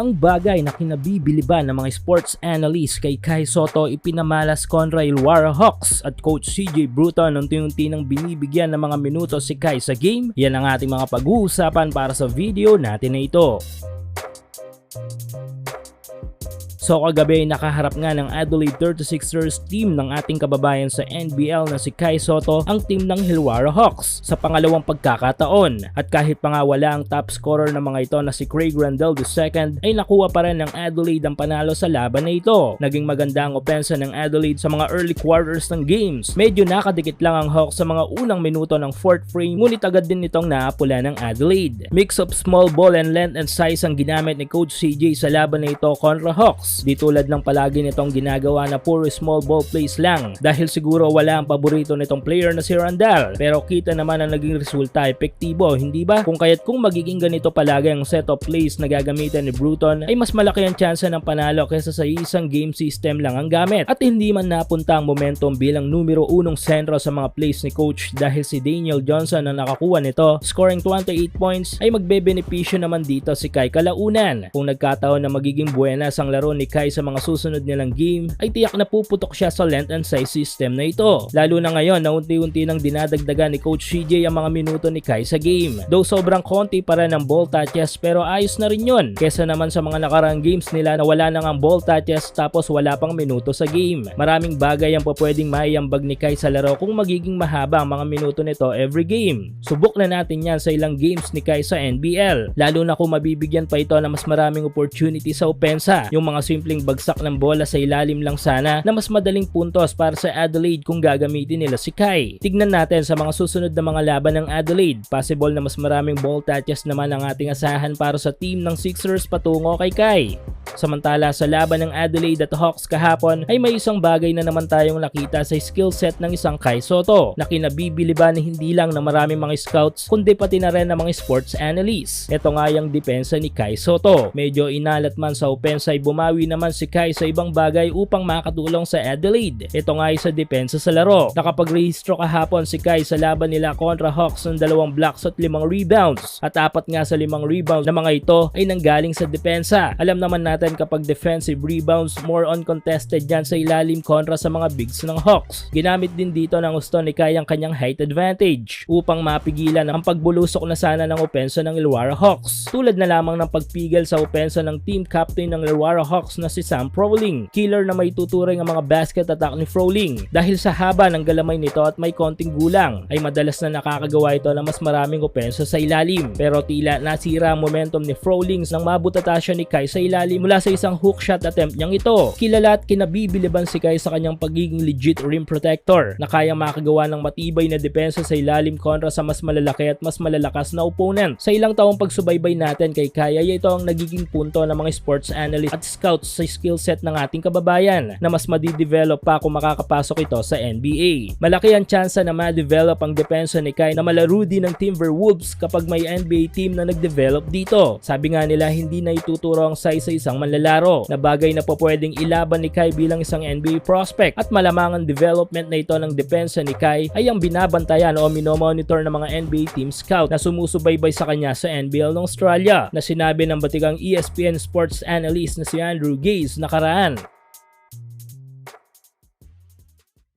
Ang bagay na kinabibiliban ng mga sports analyst kay Kai Soto ipinamalas kontra Illawarra Hawks at coach CJ Bruton unti-unti nang binibigyan ng mga minuto si Kai sa game. Yan ang ating mga pag-uusapan para sa video natin na ito. So kagabi nakaharap nga ng Adelaide 36ers team ng ating kababayan sa NBL na si Kai Soto ang team ng Illawarra Hawks sa pangalawang pagkakataon. At kahit pa nga wala ang top scorer ng mga ito na si Craig Randall II ay nakuha pa rin ng Adelaide ang panalo sa laban na ito. Naging maganda ang opensa ng Adelaide sa mga early quarters ng games. Medyo nakadikit lang ang Hawks sa mga unang minuto ng fourth frame ngunit agad din itong naapula ng Adelaide. Mix of small ball and length and size ang ginamit ni Coach CJ sa laban na ito kontra Hawks. Di tulad ng palagi nitong ginagawa na puro small ball plays lang dahil siguro wala ang paborito nitong player na si Randall. Pero kita naman ang naging resulta epektibo, hindi ba? Kung kaya't kung magiging ganito palagi ang set of plays na gagamitan ni Bruton ay mas malaki ang tsansa ng panalo kaysa sa isang game system lang ang gamit. At hindi man napunta ang momentum bilang numero unong sentro sa mga plays ni coach dahil si Daniel Johnson ang nakakuha nito, scoring 28 points ay magbebenepisyo naman dito si Kai Kalaunan. Kung nagkataon na magiging buenas ang laro ni Kai sa mga susunod nilang game ay tiyak na puputok siya sa length and size system na ito. Lalo na ngayon na unti-unti nang dinadagdagan ni Coach CJ ang mga minuto ni Kai sa game. Though sobrang konti pa rin ang ball touches pero ayos na rin yun. Kesa naman sa mga nakarang games nila na wala nang ang ball touches tapos wala pang minuto sa game. Maraming bagay ang pwedeng maiambag ni Kai sa laro kung magiging mahaba ang mga minuto nito every game. Subok na natin yan sa ilang games ni Kai sa NBL. Lalo na kung mabibigyan pa ito na mas maraming opportunity sa opensa. Yung mga simpleng bagsak ng bola sa ilalim lang sana na mas madaling puntos para sa Adelaide kung gagamitin nila si Kai. Tignan natin sa mga susunod na mga laban ng Adelaide. Possible na mas maraming ball touches naman ang ating asahan para sa team ng Sixers patungo kay Kai. Samantala sa laban ng Adelaide at Hawks kahapon ay may isang bagay na naman tayong nakita sa skill set ng isang Kai Soto na kinabibiliban hindi lang ng maraming mga scouts kundi pati na rin ng mga sports analysts. Ito nga yung depensa ni Kai Soto. Medyo inalat man sa opensa ay bumawi naman si Kai sa ibang bagay upang makatulong sa Adelaide. Ito nga ay sa depensa sa laro. Nakapag-rehistro kahapon si Kai sa laban nila kontra Hawks ng dalawang blocks at limang rebounds. At apat nga sa limang rebounds na mga ito ay nanggaling sa depensa. Alam naman natin kapag defensive rebounds, more on contested yan sa ilalim kontra sa mga bigs ng Hawks. Ginamit din dito ng gusto ni Kai ang kanyang height advantage upang mapigilan ang pagbulusok na sana ng opensa ng Illawarra Hawks. Tulad na lamang ng pagpigil sa opensa ng team captain ng Illawarra Hawks na si Sam Froling. Killer na may tuturing ang mga basket attack ni Froling. Dahil sa haba ng galamay nito at may konting gulang, ay madalas na nakakagawa ito ng mas maraming opensa sa ilalim. Pero tila nasira ang momentum ni Froling nang mabutata siya ni Kai sa ilalim mula sa isang hook shot attempt niyang ito. Kilala at kinabibiliban si Kai sa kanyang pagiging legit rim protector na kaya makagawa ng matibay na depensa sa ilalim kontra sa mas malalaki at mas malalakas na opponent. Sa ilang taong pagsubaybay natin kay Kai ay ito ang nagiging punto ng mga sports analyst at scouts sa skill set ng ating kababayan na mas madidevelop pa kung makakapasok ito sa NBA. Malaki ang tsansa na ma-develop ang depensa ni Kai na malaro din ng Timberwolves kapag may NBA team na nag-develop dito. Sabi nga nila hindi na ituturo ang size sa isang manlalaro na bagay na po pwedeng ilaban ni Kai bilang isang NBA prospect at malamang ang development na ito ng depensa ni Kai ay ang binabantayan o minomonitor ng mga NBA team scout na sumusubaybay sa kanya sa NBL ng Australia na sinabi ng batigang ESPN sports analyst na si Andrew Gaze nakaraan.